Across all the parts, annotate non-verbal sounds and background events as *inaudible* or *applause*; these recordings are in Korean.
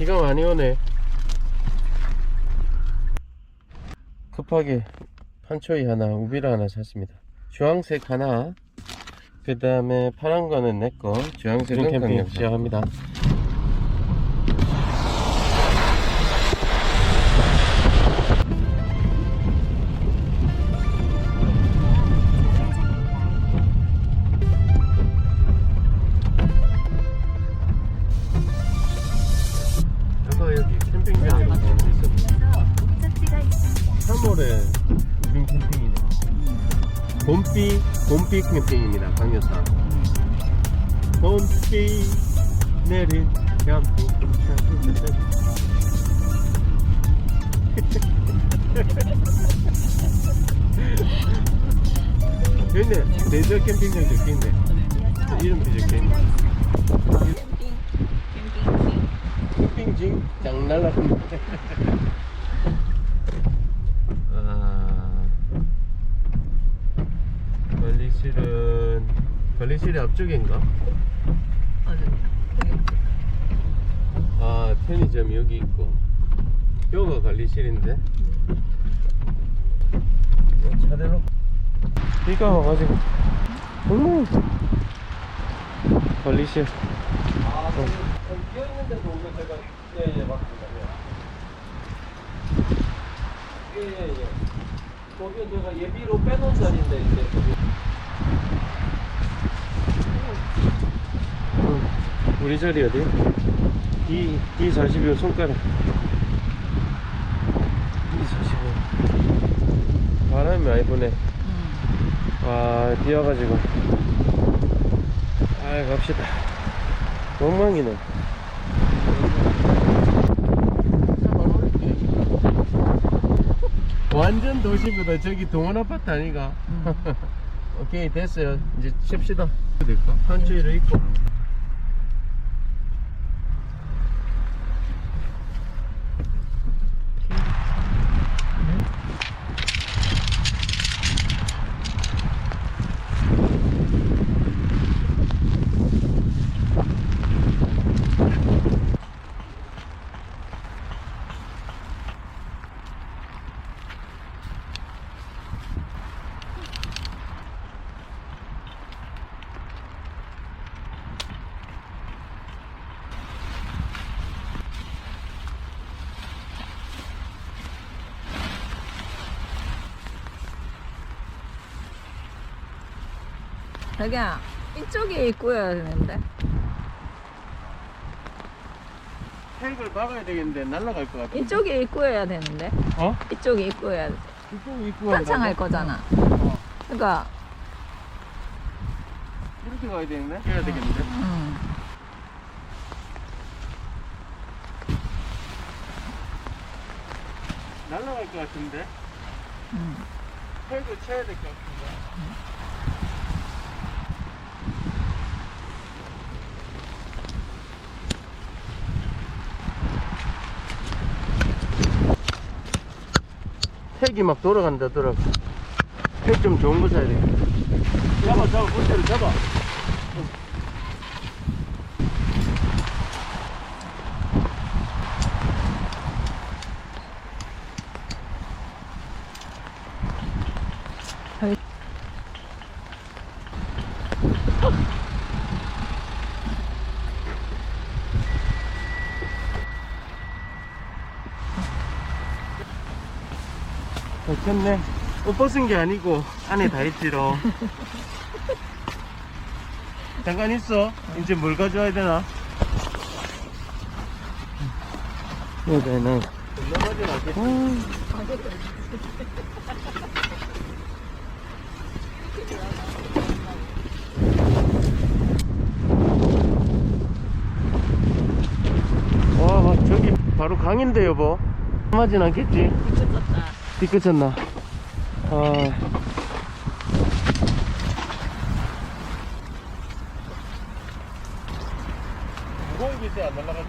비가 많이 오네. 급하게 판초이 하나, 우비라 하나 샀습니다. 주황색 하나, 그 다음에 파란 거는 내 거, 주황색은 캠핑 시작합니다. 봄비, 봄비 캠핑입니다. 강여사. 봄비 내린 캠핑. 근데 대저 캠핑장 적혀 있네. 이름도 적혀 있네. 캠핑장 장날라 관리실은 관리실이 앞쪽인가? 아 편의점 여기 있고. 여기가 관리실인데. 어, 차 대놓고 비가 와가지고. 어머 관리실. 아 비어있는데도 오늘 제가 예예 맞습니다 예예예 거기 제가 예비로 빼놓은 자리인데 이제 우리 자리 어디? 이, 이 40여 손가락. 이 45. 바람이 많이 부네. 와 비와가지고. 아 갑시다. 엉망이네. *laughs* 완전 도시보다. 저기 동원 아파트 아니가? *laughs* 오케이 됐어요. 이제 칩시다. 될까? 한쪽으로 있고 자기야 이쪽에 입구여야 되는데. 핵을 막아야 되겠는데 날아갈 것 같아 이쪽에 입구여야 되는데. 어? 이쪽에 입구여야 돼. 이쪽 입구 탄창할 거잖아. 어. 그러니까 이렇게 가야 되겠네? 해야 되겠는데? 음. 날아갈 것 같은데? 음. 핵을 쳐야 될 것 같은데 핵이 막 돌아간다 돌아 핵좀 좋은 거 사야 돼. 잡아 잡아 본체를 잡아 괜찮네. 옷 벗은 게 아니고 안에 다 있지로 *laughs* 잠깐 있어. 이제 뭘 가져와야 되나? 여기는 넘어가진 않겠지 와 저기 바로 강인데 여보. 넘어가진 않겠지 *laughs* 삐끗쳤나? 아. 무거운 기세 안 날라가지?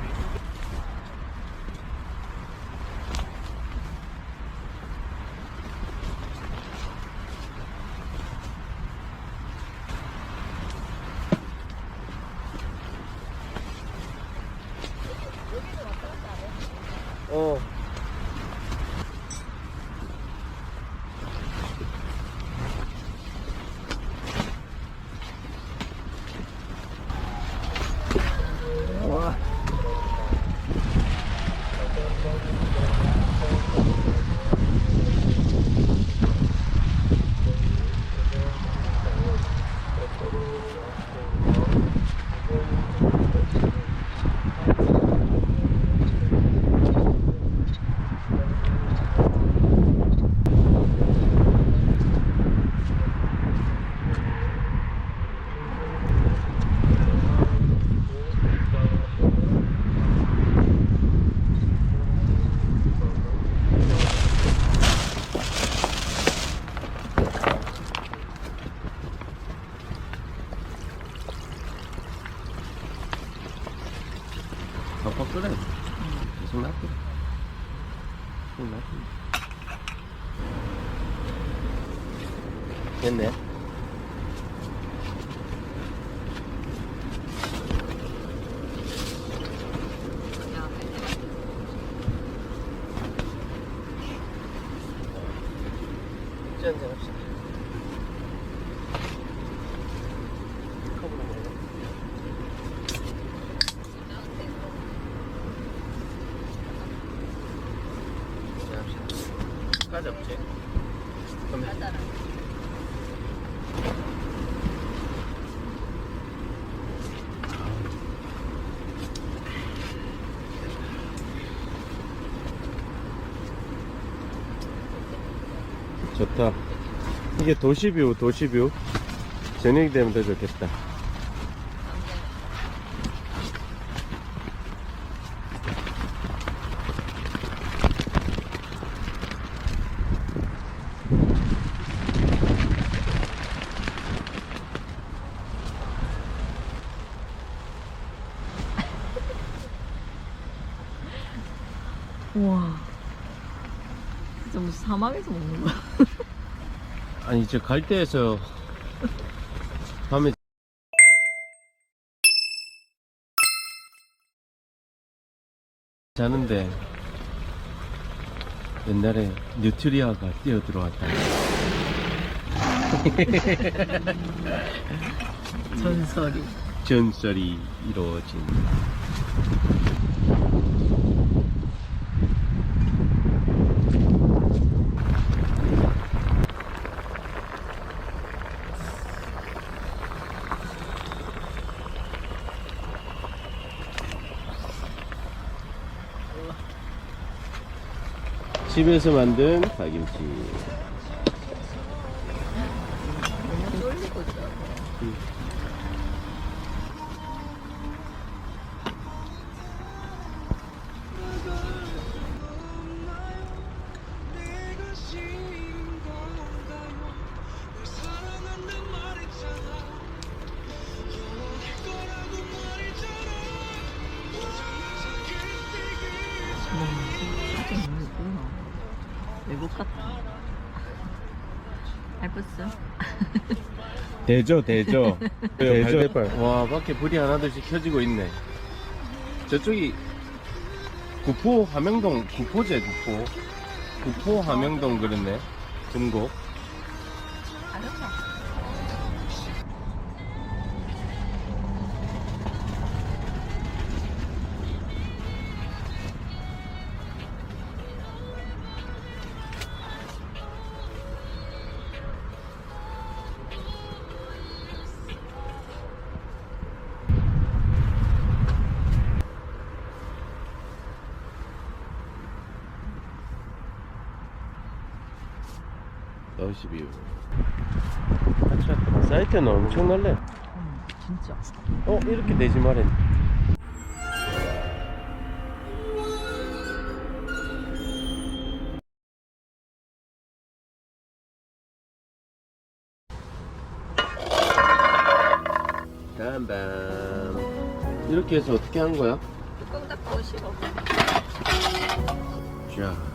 어. 와. 덮어 끓여. 계속 놔둬. 계속 놔둬. 됐네. 이제 한잔 합시다. 컵으로 먹어. 이제 합시다. 까지 없지? 그럼 해. 좋다. 이게 도시뷰, 도시뷰. 저녁이 되면 더 좋겠다. 우와. 진짜 무슨 사막에서 먹는 거야? 아니, 저 갈대에서 밤에 자는데 옛날에 뉴트리아가 뛰어 들어왔다. *laughs* 전설이. 전설이 이루어진. 집에서 만든 닭김치. 너 대죠 대죠. *laughs* 대죠. 와 밖에 불이 하나둘씩 켜지고 있네. 저쪽이 구포 함영동 구포제 구포? 구포 함영동 그랬네. 금곡 152. 아차, 사이트는 엄청날래. 음, 진짜. 어, 이렇게 내지 말해. 빰빰. 이렇게 해서 어떻게 한 거야? 뚜껑 닦고 오시고. 자.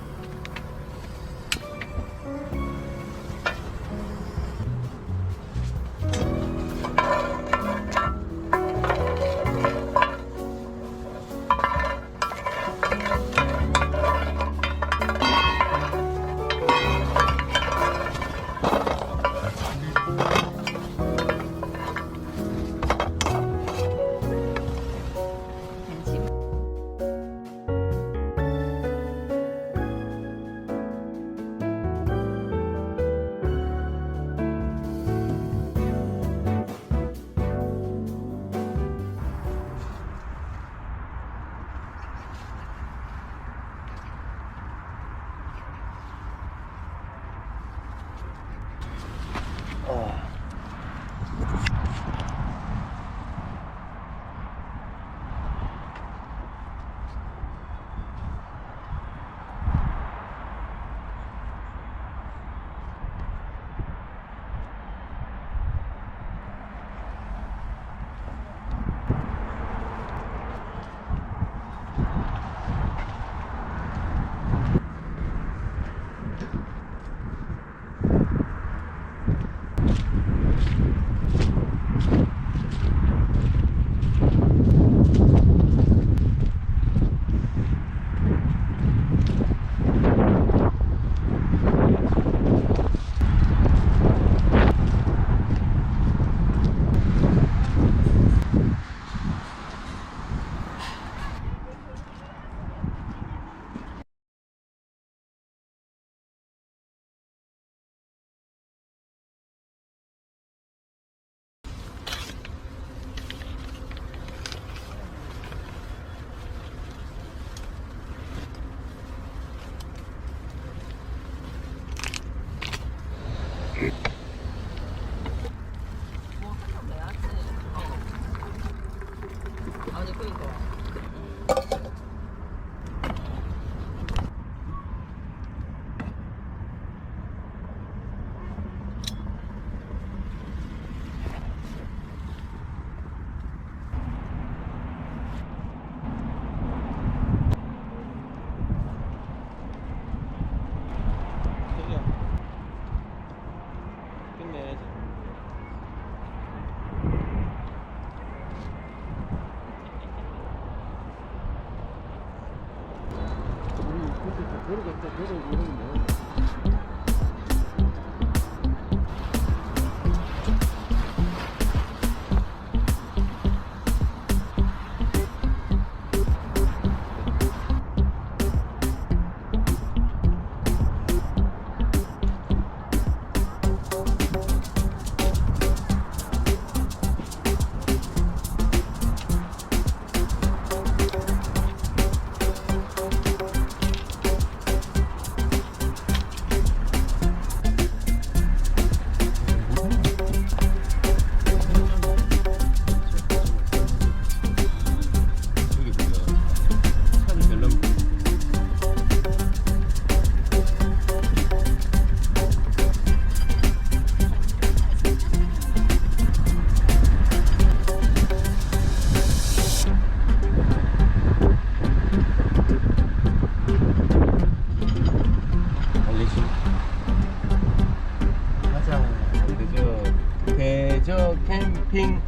저 캠핑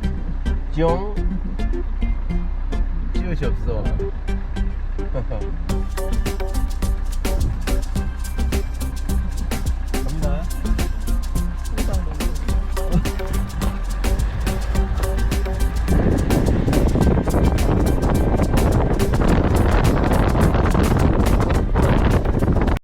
중 지우셨어. *laughs*